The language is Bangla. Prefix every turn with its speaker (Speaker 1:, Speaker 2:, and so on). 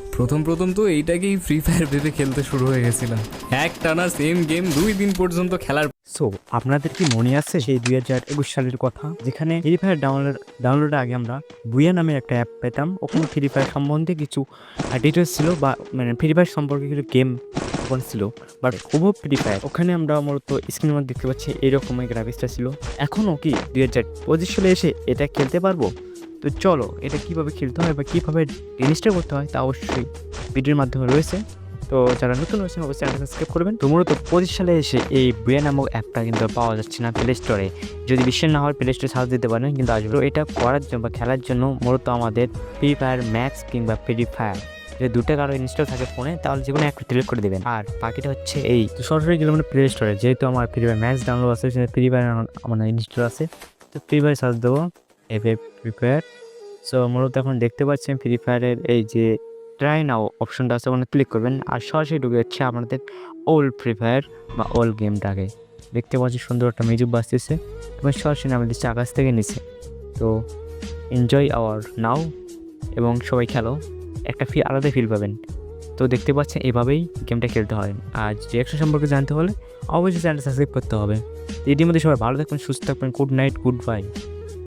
Speaker 1: প্রথম প্রথম তো এইটাকেই ফ্রি ফায়ার ভেবে খেলতে শুরু হয়ে গেছিলাম। এক টানা সেম গেম দুই দিন পর্যন্ত খেলার
Speaker 2: সো আপনাদের কি মনে আছে সেই দুই হাজার একুশ সালের কথা? যেখানে ফ্রি ফায়ার ডাউনলোড ডাউনলোডের আগে আমরা বুয়া নামে একটা অ্যাপ পেতাম। ওখানে ফ্রি ফায়ার সম্বন্ধে কিছু ডিটেলস ছিল বা মানে ফ্রি ফায়ার সম্পর্কে কিছু গেম ছিল। বাট খুবও ফ্রি ফায়ার ওখানে আমরা মূলত স্ক্রিনের মধ্যে দেখতে পাচ্ছি এইরকমই গ্রাফিক্সটা ছিল। এখনও কি দুই হাজার পঁচিশ সালে এসে এটা খেলতে পারব? তো চলো, এটা কীভাবে খেলতে হয় বা কীভাবে ইনস্টল করতে হয় তা অবশ্যই ভিডিওর মাধ্যমে রয়েছে। তো যারা নতুন হয়েছেন অবশ্যই চ্যানেলটা সাবস্ক্রাইব করবেন। তো মূলত পঁচিশ সালে এসে এই বুয়া নামক অ্যাপটা কিন্তু পাওয়া যাচ্ছে না প্লে স্টোরে যদি বিশ্বের না হয় প্লে স্টোরে সার্চ দিতে পারেন, কিন্তু আসবে এটা করার জন্য বা খেলার জন্য মূলত আমাদের ফ্রি ফায়ার ম্যাক্স কিংবা ফ্রি ফায়ার যদি দুটো কারও ইনস্টল থাকে ফোনে তাহলে যে কোনো একটা সিলেক্ট করে দেবেন। আর বাকিটা হচ্ছে এই তো সরাসরি গেলে মানে প্লে স্টোরে যেহেতু আমার ফ্রি ফায়ার ম্যাক্স ডাউনলোড আছে ফ্রি ফায়ার আমার ইনস্টল আছে। তো ফ্রি ফায়ার সার্চ দেবো। এফ ফ্রি ফায়ার সো মূলত এখন দেখতে পাচ্ছেন ফ্রি ফায়ারের এই যে ট্রাই নাও অপশনটা আছে, ওখানে ক্লিক করবেন। আর সরাসরি ঢুকে যাচ্ছে আপনাদের ওল্ড ফ্রি ফায়ার বা ওল্ড গেমটাকে দেখতে পাচ্ছি সুন্দর একটা মিউজিক বাজতেছে। এবং সরাসরি দিচ্ছে আকাশ থেকে নিচে। তো এনজয় আওয়ার নাও এবং সবাই খেলো। একটা ফি আলাদা ফিল পাবেন। তো, দেখতে পাচ্ছেন এভাবেই গেমটা খেলতে হয়। আর রিয়াকশন সম্পর্কে জানতে হলে অবশ্যই চ্যানেলটা সাবস্ক্রাইব করতে হবে। এটির মধ্যে সবাই ভালো থাকবেন, সুস্থ থাকবেন গুড নাইট গুড বাই